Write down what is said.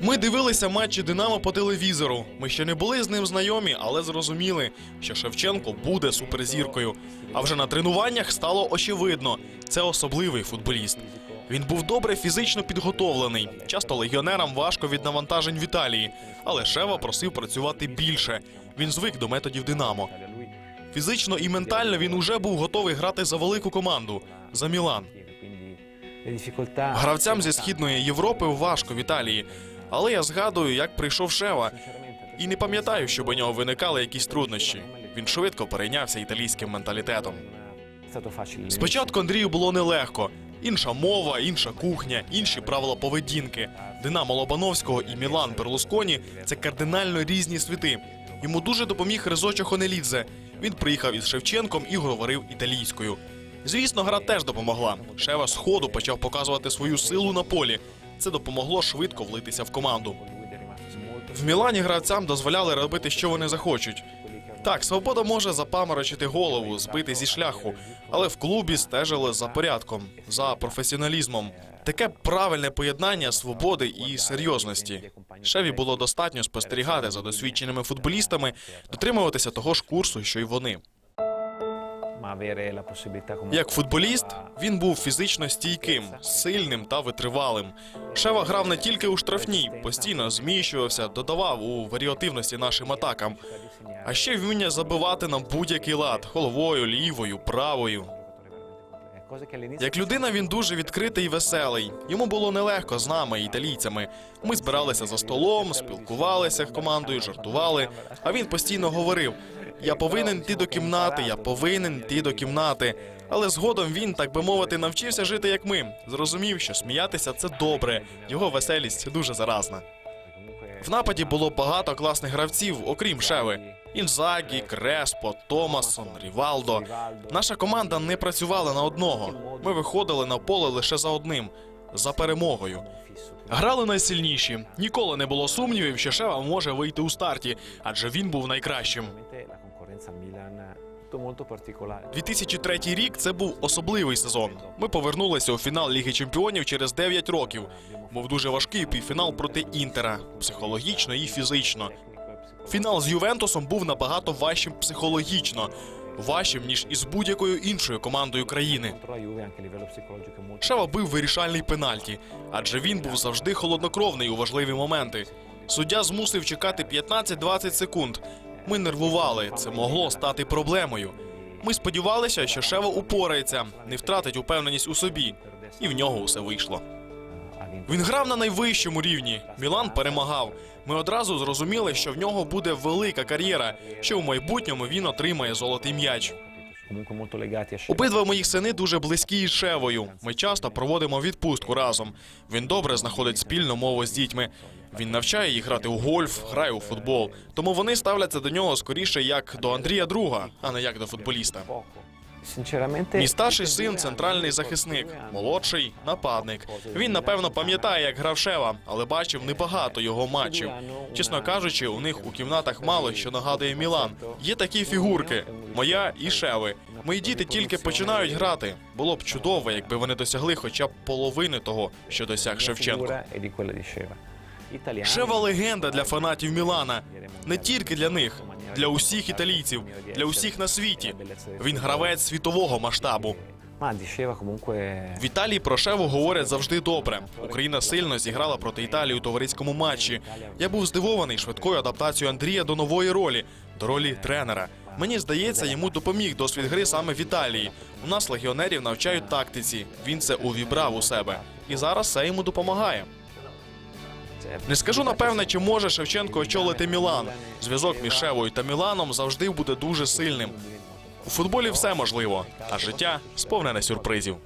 Ми дивилися матчі Динамо по телевізору. Ми ще не були з ним знайомі, але зрозуміли, що Шевченко буде суперзіркою. А вже на тренуваннях стало очевидно, це особливий футболіст. Він був добре фізично підготовлений. Часто легіонерам важко від навантажень в Італії, але Шева просив працювати більше. Він звик до методів Динамо. Фізично і ментально він уже був готовий грати за велику команду за Мілан. Гравцям зі східної Європи важко в Італії. Але я згадую, як прийшов Шева, і не пам'ятаю, щоб у нього виникали якісь труднощі. Він швидко перейнявся італійським менталітетом. Спочатку Андрію було нелегко. Інша мова, інша кухня, інші правила поведінки. Динамо Лобановського і Мілан Берлусконі це кардинально різні світи. Йому дуже допоміг Резочо Хонелідзе. Він приїхав із Шевченком і говорив італійською. Звісно, гра теж допомогла. Шева з ходу почав показувати свою силу на полі. Це допомогло швидко влитися в команду. В Мілані гравцям дозволяли робити, що вони захочуть. Так, свобода може запаморочити голову, збити зі шляху, але в клубі стежили за порядком, за професіоналізмом. Таке правильне поєднання свободи і серйозності. Шеві було достатньо спостерігати за досвідченими футболістами, дотримуватися того ж курсу, що й вони. Як футболіст, він був фізично стійким, сильним та витривалим. Шева грав не тільки у штрафній, постійно зміщувався, додавав у варіативності нашим атакам. А ще вміння забивати на будь-який лад головою, лівою, правою. Як людина він дуже відкритий і веселий. Йому було нелегко з нами, італійцями. Ми збиралися за столом, спілкувалися командою, жартували. А він постійно говорив: Я повинен йти до кімнати, я повинен йти до кімнати. Але згодом він, так би мовити, навчився жити як ми. Зрозумів, що сміятися це добре. Його веселість дуже заразна. В нападі було багато класних гравців, окрім Шеви. Інзагі, Креспо, Томасон, Рівалдо. Наша команда не працювала на одного. Ми виходили на поле лише за одним за перемогою. Грали найсильніші. Ніколи не було сумнівів, що Шева може вийти у старті, адже він був найкращим. Veramente la concorrenza a Milan è molto molto particolare. 2003 рік це був особливий сезон. Ми повернулися у фінал Ліги Чемпіонів через 9 років. Був дуже важкий півфінал проти Інтера, психологічно і фізично. Фінал з Ювентусом був набагато важчим психологічно, важчим ніж із будь-якою іншою командою країни. Шева бив вирішальний пенальті, адже він був завжди холоднокровний у важливі моменти. Суддя змусив чекати 15-20 секунд. Ми нервували, це могло стати проблемою. Ми сподівалися, що Шева упорається, не втратить упевненість у собі, і в нього усе вийшло. Він грав на найвищому рівні. Мілан перемагав. Ми одразу зрозуміли, що в нього буде велика кар'єра, що в майбутньому він отримає золотий м'яч. Обидва моїх сини дуже близькі із Шевою. Ми часто проводимо відпустку разом. Він добре знаходить спільну мову з дітьми. Він навчає їх грати у гольф, грає у футбол. Тому вони ставляться до нього скоріше як до Андрія друга, а не як до футболіста. Мій старший син центральний захисник, молодший нападник. Він напевно пам'ятає, як грав Шева, але бачив небагато його матчів. Чесно кажучи, у них у кімнатах мало що нагадує Мілан. Є такі фігурки, моя і Шеви. Мої діти тільки починають грати. Було б чудово, якби вони досягли хоча б половини того, що досяг Шевченко. Шева легенда для фанатів Мілана. Не тільки для них, для усіх італійців, для усіх на світі. Він гравець світового масштабу. В Італії про Шеву говорять завжди добре. Україна сильно зіграла проти Італії у товариському матчі. Я був здивований швидкою адаптацією Андрія до нової ролі, до ролі тренера. Мені здається, йому допоміг досвід гри саме в Італії. У нас легіонерів навчають тактиці. Він це увібрав у себе. І зараз це йому допомагає. Не скажу напевне, чи може Шевченко очолити Мілан. Зв'язок між Шевою та Міланом завжди буде дуже сильним. У футболі все можливо, а життя сповнене сюрпризів.